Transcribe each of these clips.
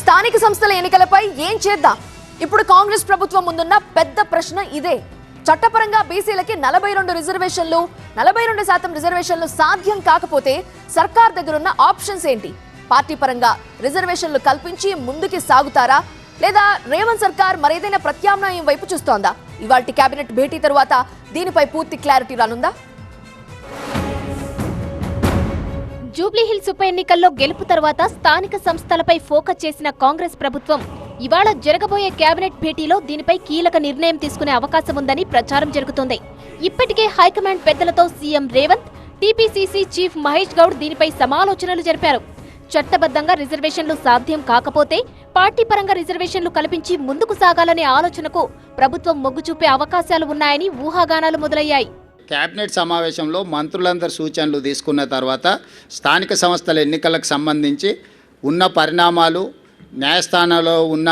స్థానిక సంస్థల ఎన్నికలపై ఏం చేద్దాం? ఇప్పుడు కాంగ్రెస్ ప్రభుత్వం ముందున్న పెద్ద ప్రశ్న ఇదే. చట్టపరంగా బీసీలకి నలభై రెండు రిజర్వేషన్లు నలభై రెండు శాతం రిజర్వేషన్లు సాధ్యం కాకపోతే సర్కార్ దగ్గరున్న ఆప్షన్స్ ఏంటి? పార్టీ పరంగా రిజర్వేషన్లు కల్పించి ముందుకి సాగుతారా? లేదా రేవంత్ సర్కార్ మరేదైనా ప్రత్యామ్నాయం వైపు చూస్తోందా? ఇవాల్టి కేబినెట్ భేటీ తరువాత దీనిపై పూర్తి క్లారిటీ రానుందా? జూబ్లీహిల్స్ ఉప ఎన్నికల్లో గెలుపు తర్వాత స్థానిక సంస్థలపై ఫోకస్ చేసిన కాంగ్రెస్ ప్రభుత్వం ఇవాళ జరగబోయే కేబినెట్ భేటీలో దీనిపై కీలక నిర్ణయం తీసుకునే అవకాశం ఉందని ప్రచారం జరుగుతోంది. ఇప్పటికే హైకమాండ్ పెద్దలతో CM Revanth TPCC chief Mahesh Goud దీనిపై సమాలోచనలు జరిపారు. చట్టబద్ధంగా రిజర్వేషన్లు సాధ్యం కాకపోతే పార్టీ పరంగా రిజర్వేషన్లు కల్పించి ముందుకు సాగాలనే ఆలోచనకు ప్రభుత్వం మొగ్గు చూపే అవకాశాలు ఉన్నాయని ఊహాగానాలు మొదలయ్యాయి. కేబినెట్ సమావేశంలో మంత్రులందరి సూచనలు తీసుకున్న తర్వాత స్థానిక సంస్థల ఎన్నికలకు సంబంధించి ఉన్న పరిణామాలు న్యాయస్థానంలో ఉన్న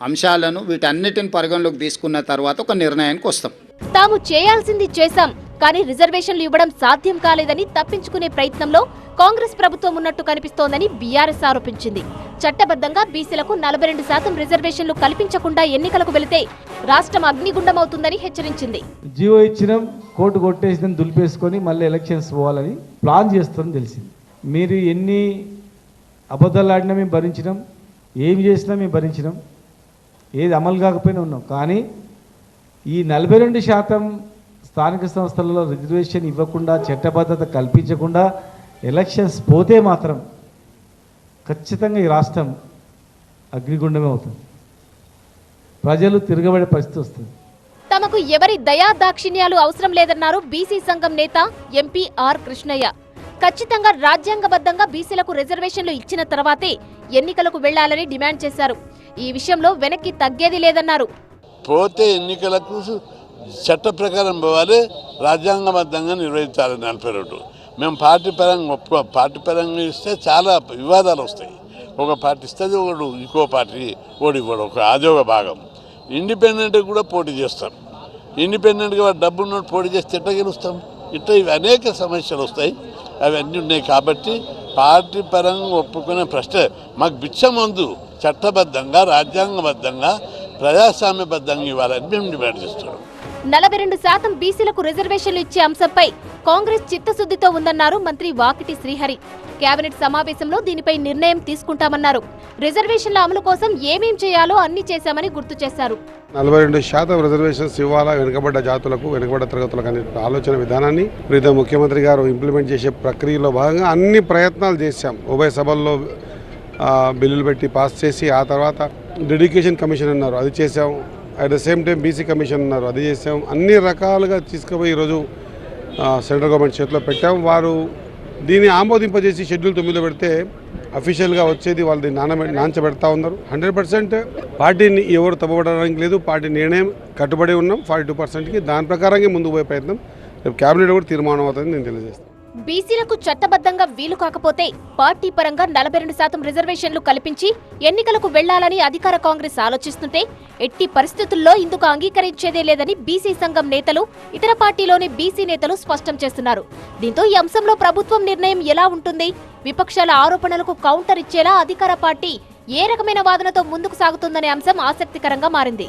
అంశాలను వీటన్నిటిని పరిగణలోకి తీసుకున్న తర్వాత ఒక నిర్ణయానికి వస్తాం. తాము చేయాల్సింది చేశాం కానీ రిజర్వేషన్లు ఇవ్వడం సాధ్యం కాలేదని తప్పించుకునే ప్రయత్నంలో కాంగ్రెస్ ప్రభుత్వం ఉన్నట్టు కనిపిస్తోందని బీఆర్ఎస్ ఆరోపించింది. చట్టబద్ధంగా బీసీలకు నలభై రెండు శాతం రిజర్వేషన్లు కల్పించకుండా ఎన్నికలకు వెళితే రాష్ట్రం అగ్నిగుండమవుతుందని హెచ్చరించింది. జియో ఇచ్చినాం కోర్టు కొట్టేసినాం దులిపేసుకొని మళ్ళీ ఎలక్షన్స్ పోవాలని ప్లాన్ చేస్తారని తెలిసింది. మీరు ఎన్ని అబద్ధాలు ఆడినా మేము భరించినాం ఏమి చేసినా మేము భరించినాం ఏది అమలు కాకపోయినా ఉన్నాం. కానీ ఈ నలభై రెండు శాతం స్థానిక సంస్థలలో రిజర్వేషన్ ఇవ్వకుండా చట్టబద్ధత కల్పించకుండా ఎలక్షన్స్ పోతే మాత్రం ఖచ్చితంగా ఈ రాష్ట్రం అగ్నిగుండమే అవుతుంది. ప్రజలు తిరగబడే పరిస్థితి వస్తుంది. తమకు ఎవరి దయా దాక్షిణ్యాలు అవసరం లేదన్నారు బీసీ సంఘం నేత ఎంపీ ఆర్ కృష్ణయ్య. ఖచ్చితంగా రాజ్యాంగబద్ధంగా బీసీలకు రిజర్వేషన్లు ఇచ్చిన తర్వాతే ఎన్నికలకు వెళ్ళాలని డిమాండ్ చేశారు. ఈ విషయంలో వెనక్కి తగ్గేది లేదన్నారు. పోతే ఎన్నికలకు చట్ట ప్రకారం పోవాలి రాజ్యాంగబద్ధంగా నిర్వహించాలి నలభై రెండు. మేము పార్టీ పరంగా ఒప్పుకో పార్టీ పరంగా ఇస్తే చాలా వివాదాలు వస్తాయి. ఒక పార్టీ ఇస్తుంది ఒకడు ఇంకో పార్టీ ఓడి ఒక అదొక భాగం. ఇండిపెండెంట్గా కూడా పోటీ చేస్తాం ఇండిపెండెంట్గా డబ్బు ఉన్నట్టు పోటీ చేస్తే ఎట్లా గెలుస్తాం? ఇట్లా ఇవి అనేక సమస్యలు వస్తాయి. అవన్నీ ఉన్నాయి కాబట్టి పార్టీ పరంగా ఒప్పుకునే ప్రశ్న. మాకు బిచ్చమందు చట్టబద్ధంగా రాజ్యాంగబద్ధంగా ప్రజాస్వామ్యబద్ధంగా ఇవ్వాలని మేము డిమాండ్ చేస్తున్నాం. నలభై రెండు శాతం బీసీలకు రిజర్వేషన్లు ఇచ్చే అంశంపై కాంగ్రెస్ చిత్తశుద్ధితో ఉందన్నారు మంత్రి వాకిటి శ్రీహరి. కేబినెట్ సమావేశంలో దీనిపై నిర్ణయం తీసుకుంటామన్నారు. రిజర్వేషన్ల అమలు కోసం ఏమేం చేయాలో అన్ని చేశామని గుర్తు చేశారు. నలభై రెండు శాతం రిజర్వేషన్స్ ఇవ్వాలా? వెనుకబడ్డ జాతులకు వెనుకబడ్డ తరగతులకు అనే ఆలోచన విధానాన్ని ప్రీత ముఖ్యమంత్రి గారు ఇంప్లిమెంట్ చేసే ప్రక్రియలో భాగంగా అన్ని ప్రయత్నాలు చేశాం. ఉభయ సభల్లో బిల్లులు పెట్టి పాస్ చేసి ఆ తర్వాత డెడికేషన్ కమిషన్ అన్నారు. అది చేసాం at the same time BC commission ఉన్నారు. అది చేసాం. అన్ని రకాలుగా తీసుకుపోయి ఈరోజు సెంట్రల్ గవర్నమెంట్ చేతిలో పెట్టాం. వారు దీన్ని ఆమోదింపజేసి షెడ్యూల్ తొమ్మిదిలో పెడితే అఫీషియల్గా వచ్చేది వాళ్ళు నాన నాంచబెడతా ఉన్నారు. హండ్రెడ్ పర్సెంట్ పార్టీని ఎవరు తప్పబడడానికి లేదు. పార్టీ నిర్ణయం కట్టుబడి ఉన్నాం. ఫార్టీ టూ పర్సెంట్కి దాని ప్రకారంగా ముందుకు పోయే ప్రయత్నం రేపు క్యాబినెట్ కూడా తీర్మానం అవుతుందని నేను తెలియజేస్తాను. బీసీలకు చట్టబద్ధంగా వీలు కాకపోతే పార్టీ పరంగా నలభై రెండు శాతం రిజర్వేషన్లు కల్పించి ఎన్నికలకు వెళ్ళాలని అధికార కాంగ్రెస్ ఆలోచిస్తుంటే ఎట్టి పరిస్థితుల్లో ఇందుకు అంగీకరించేదే లేదని బీసీ సంఘం నేతలు ఇతర పార్టీలోని బీసీ నేతలు స్పష్టం చేస్తున్నారు. దీంతో ఈ అంశంలో ప్రభుత్వం నిర్ణయం ఎలా ఉంటుంది? విపక్షాల ఆరోపణలకు కౌంటర్ ఇచ్చేలా అధికార పార్టీ ఏ రకమైన వాదనతో ముందుకు సాగుతుందనే అంశం ఆసక్తికరంగా మారింది.